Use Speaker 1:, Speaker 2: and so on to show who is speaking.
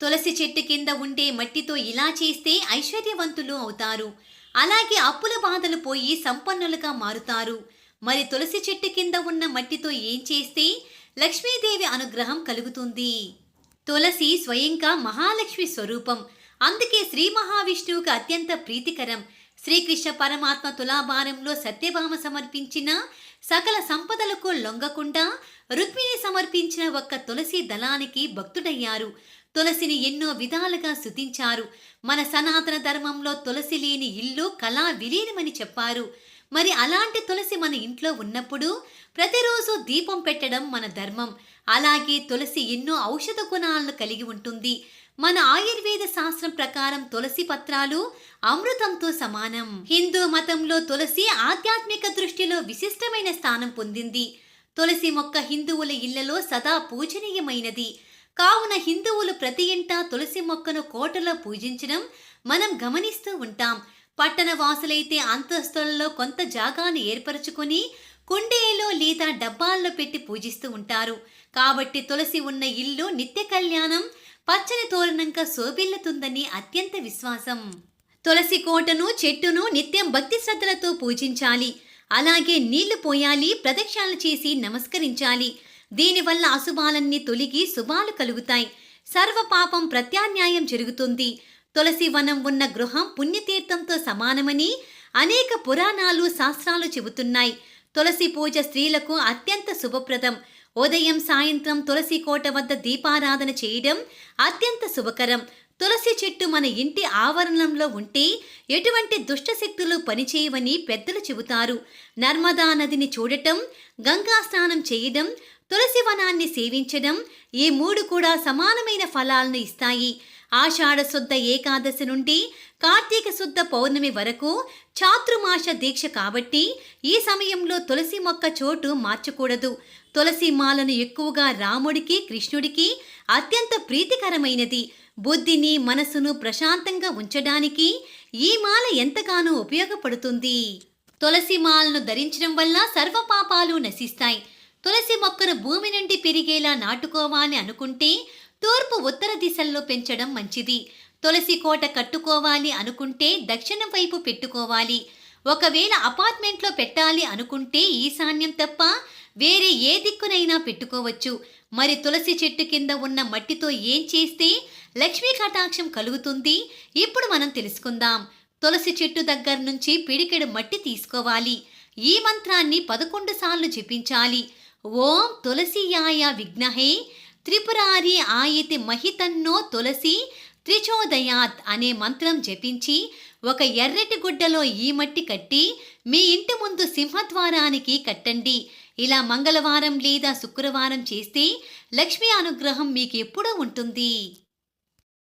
Speaker 1: తులసి చెట్టు కింద ఉండే మట్టితో ఇలా చేస్తే ఐశ్వర్యవంతులు అవుతారు. అలాగే అప్పుల బాధలు పోయి సంపన్నులుగా మారుతారు. మరి తులసి చెట్టు కింద ఉన్న మట్టితో ఏం చేస్తే లక్ష్మీదేవి అనుగ్రహం కలుగుతుంది? తులసి స్వయంగా మహాలక్ష్మి స్వరూపం. అందుకే శ్రీ మహావిష్ణువుకు అత్యంత ప్రీతికరం. శ్రీకృష్ణ పరమాత్మ తులాభారంలో సత్యభామ సమర్పించిన సకల సంపదలకు లొంగకుండా రుక్మిణి సమర్పించిన ఒక్క తులసి దళానికి భక్తుడయ్యారు. తులసిని ఎన్నో విధాలుగా శుతించారు. మన సనాతన ధర్మంలో తులసి లేని ఇల్లు కళా విలీనమని చెప్పారు. మరి అలాంటి తులసి మన ఇంట్లో ఉన్నప్పుడు ప్రతిరోజు దీపం పెట్టడం మన ధర్మం. అలాగే తులసి ఎన్నో ఔషధ గుణాలను కలిగి ఉంటుంది. మన ఆయుర్వేద శాస్త్రం ప్రకారం తులసి పత్రాలు అమృతంతో సమానం. హిందూ మతంలో తులసి ఆధ్యాత్మిక దృష్టిలో విశిష్టమైన స్థానం పొందింది. తులసి మొక్క హిందువుల ఇళ్ళలో సదా పూజనీయమైనది. కావున హిందువులు ప్రతి ఇంటా తులసి మొక్కను కోటలో పూజించడం మనం గమనిస్తూ ఉంటాం. పట్టణ వాసులైతే అంతస్తులలో కొంత జాగాను ఏర్పరచుకొని కుండేలో లేదా డబ్బాల్లో పెట్టి పూజిస్తూ ఉంటారు. కాబట్టి తులసి ఉన్న ఇల్లు నిత్య కళ్యాణం పచ్చని తోరణంగా శోభిల్లుతుందని అత్యంత విశ్వాసం. తులసి కోటను చెట్టును నిత్యం భక్తి శ్రద్ధలతో పూజించాలి. అలాగే నీళ్ళు పోయాలి ప్రదక్షిణలు చేసి నమస్కరించాలి. దీనివల్ల అశుభాలన్నీ తొలగి శుభాలు కలుగుతాయి. సర్వపాపం ప్రత్యాన్యాయం జరుగుతుంది. తులసి వనం ఉన్న గృహం పుణ్యతీర్థంతో సమానమని అనేక పురాణాలు శాస్త్రాలు చెబుతున్నాయి. తులసి పూజ స్త్రీలకు అత్యంత శుభప్రదం. ఉదయం సాయంత్రం తులసి కోట వద్ద దీపారాధన చేయడం అత్యంత శుభకరం. తులసి చెట్టు మన ఇంటి ఆవరణంలో ఉంటే ఎటువంటి దుష్ట శక్తులు పనిచేయవని పెద్దలు చెబుతారు. నర్మదా నదిని చూడటం గంగా స్నానం చేయడం తులసి వనాన్ని సేవించడం ఈ మూడు కూడా సమానమైన ఫలాలను ఇస్తాయి. ఆషాఢ శుద్ధ ఏకాదశి నుండి కార్తీక శుద్ధ పౌర్ణమి వరకు చాతుర్మాస దీక్ష కాబట్టి ఈ సమయంలో తులసి మొక్క చోటు మార్చకూడదు. తులసి మాలను ఎక్కువగా రాముడికి కృష్ణుడికి అత్యంత ప్రీతికరమైనది. బుద్ధిని మనసును ప్రశాంతంగా ఉంచడానికి ఈ మాల ఎంతగానో ఉపయోగపడుతుంది. తులసి మాలను ధరించడం వల్ల సర్వపాపాలు నశిస్తాయి. తులసి మొక్కను భూమి నుండి పెరిగేలా నాటుకోవాలి అనుకుంటే తూర్పు ఉత్తర దిశల్లో పెంచడం మంచిది. తులసి కోట కట్టుకోవాలి అనుకుంటే దక్షిణం వైపు పెట్టుకోవాలి. ఒకవేళ అపార్ట్మెంట్లో పెట్టాలి అనుకుంటే ఈశాన్యం తప్ప వేరే ఏ దిక్కునైనా పెట్టుకోవచ్చు. మరి తులసి చెట్టు కింద ఉన్న మట్టితో ఏం చేస్తే లక్ష్మీ కటాక్షం కలుగుతుంది? ఇప్పుడు మనం తెలుసుకుందాం. తులసి చెట్టు దగ్గర నుంచి పిడికెడు మట్టి తీసుకోవాలి. ఈ మంత్రాన్ని పదకొండు సార్లు జపించాలి. ఓం తులసియాయ విఘ్నహే. త్రిపురారి ఆయతి మహితన్నో తులసి త్రిచోదయాత్ అనే మంత్రం జపించి ఒక ఎర్రటి గుడ్డలో ఈ మట్టి కట్టి మీ ఇంటి ముందు సింహద్వారానికి కట్టండి. ఇలా మంగళవారం లేదా శుక్రవారం చేస్తే లక్ష్మీ అనుగ్రహం మీకు ఎప్పుడూ ఉంటుంది.